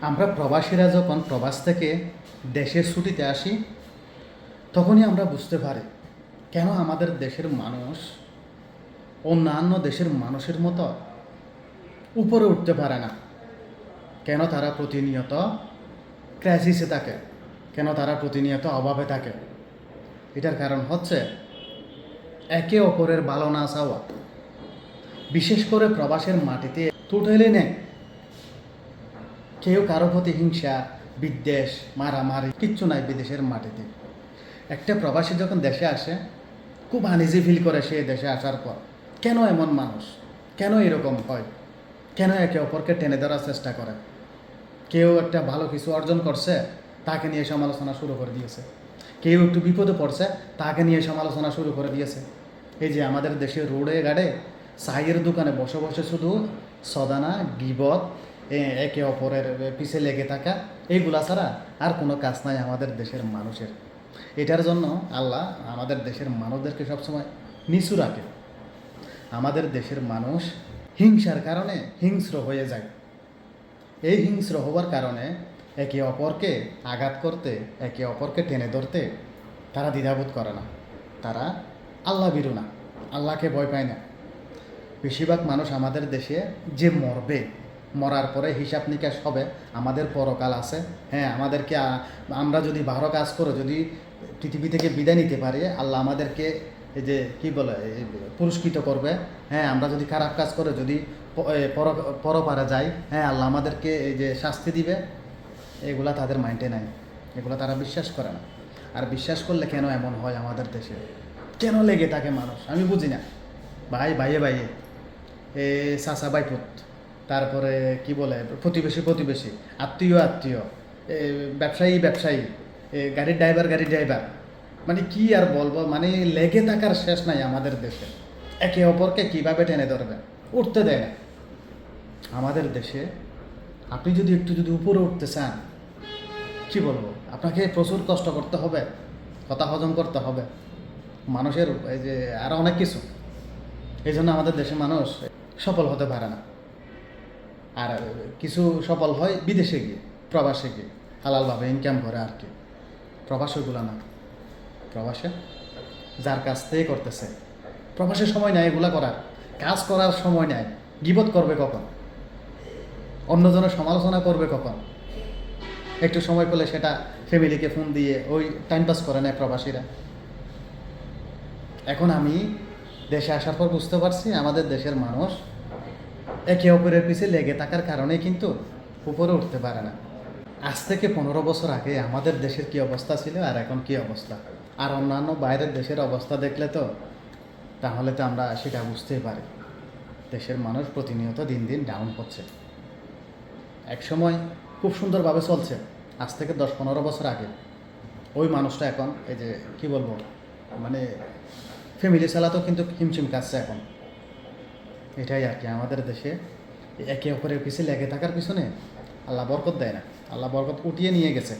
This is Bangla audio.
আমরা প্রবাসীরা যখন প্রবাস থেকে দেশের ছুটিতে আসি, তখনই আমরা বুঝতে পারি, কেন আমাদের দেশের মানুষ অন্যান্য দেশের মানুষের মতো উপরে উঠতে পারে না? কেন তারা প্রতিনিয়ত ক্রাইসিসে থাকে? কেন তারা প্রতিনিয়ত অভাবে থাকে? এটার কারণ হচ্ছে একে অপরের ভালো না চাওয়া। বিশেষ করে প্রবাসের মাটিতে তুটেলে নেয় কেউ কারও প্রতি হিংসা, বিদ্বেষ, মারামারি কিচ্ছু নাই বিদেশের মাটিতে। একটা প্রবাসী যখন দেশে আসে, খুব আনইজি ফিল করে সে দেশে আসার পর, কেন এমন মানুষ? কেন এরকম হয়? কেন একে অপরকে টেনে ধরার চেষ্টা করে? কেউ একটা ভালো কিছু অর্জন করছে, তাকে নিয়ে সমালোচনা শুরু করে দিয়েছে। কেউ একটু বিপদে পড়ছে, তাকে নিয়ে সমালোচনা শুরু করে দিয়েছে। এই যে আমাদের দেশে রোডে গাড়ে চায়ের দোকানে বসে বসে শুধু সদানা, গিবত একে অপরের পিছে লেগে থাকা, এইগুলা ছাড়া আর কোনো কাজ নাই আমাদের দেশের মানুষের। এটার জন্য আল্লাহ আমাদের দেশের মানুষদেরকে সবসময় নিচু রাখে। আমাদের দেশের মানুষ হিংসার কারণে হিংস্র হয়ে যায়। এই হিংস্র হওয়ার কারণে একে অপরকে আঘাত করতে, একে অপরকে টেনে ধরতে তারা দ্বিধাবোধ করে না। তারা আল্লাহ বিরু না, আল্লাহকে ভয় পায় না। বেশিরভাগ মানুষ আমাদের দেশে যে মরবে মরার পরে হিসাব নিকাশ হবে, আমাদের পরকাল আছে। হ্যাঁ আমাদেরকে, আমরা যদি ভালো কাজ করে যদি পৃথিবী থেকে বিদায় নিতে পারি, আল্লাহ আমাদেরকে এই যে কি বলে পুরস্কৃত করবে। হ্যাঁ আমরা যদি খারাপ কাজ করে যদি পরপারে যাই হ্যাঁ আল্লাহ আমাদেরকে এই যে শাস্তি দিবে। এগুলা তাদের মাইন্ডে নাই, এগুলো তারা বিশ্বাস করে না। আর বিশ্বাস করলে কেন এমন হয় আমাদের দেশে? কেন লেগে থাকে মানুষ? আমি বুঝি না। ভাই, ভাইয়ে ভাইয়ে। এ, চাচা বাইপুত তারপরে কি বলে, প্রতিবেশী প্রতিবেশী, আত্মীয় আত্মীয় ব্যবসায়ী ব্যবসায়ী গাড়ির ড্রাইভার গাড়ির ড্রাইভার। মানে কি আর বলব মানে লেগে থাকার শেষ নাই আমাদের দেশে। একে অপরকে কীভাবে টেনে ধরবে? উঠতে দেয় না। আমাদের দেশে আপনি যদি একটু যদি উপরে উঠতে চান, কি বলব, আপনাকে প্রচুর কষ্ট করতে হবে, কথা হজম করতে হবে। মানুষের, এই যে আরও অনেক কিছু। এই জন্য আমাদের দেশে মানুষ সফল হতে পারে না। আর কিছু সফল হয় বিদেশে গিয়ে, প্রবাসে গিয়ে। হালালভাবে ইনকাম করে আর কি। প্রবাসীগুলো না। প্রবাসে যার কাছ থেকে করতেছে। প্রবাসে সময় নেয় এগুলা করার। কাজ করার সময় নেয় গিবত করবে কখন? অন্যজনের সমালোচনা করবে কখন? একটু সময় পেলে সেটা ফ্যামিলিকে ফোন দিয়ে ওই টাইম পাস করে নেয় প্রবাসীরা। এখন আমি দেশে আসার পর বুঝতে পারছি আমাদের দেশের মানুষ একে অপরের পিছে লেগে থাকার কারণে কিন্তু উপরে উঠতে পারে না। আজ থেকে পনেরো বছর আগে আমাদের দেশের কি অবস্থা ছিল আর এখন কি অবস্থা? আর অন্যান্য বাইরের দেশের অবস্থা দেখলে তো তাহলে তো আমরা সেটা বুঝতেই পারি। দেশের মানুষ প্রতিনিয়ত দিন দিন ডাউন হচ্ছে এক সময় খুব সুন্দরভাবে চলছে। আজ থেকে দশ পনেরো বছর আগে। ওই মানুষটা এখন, এই যে কি বলব মানে ফ্যামিলি চালাতেও কিন্তু হিমচিম কাটছে এখন। এটাই আর কি আমাদের দেশে একে অপরের পিছিয়ে লেগে থাকার পিছনে আল্লাহ বরকত দেয় না। আল্লাহ বরকত উঠিয়ে নিয়ে গেছে।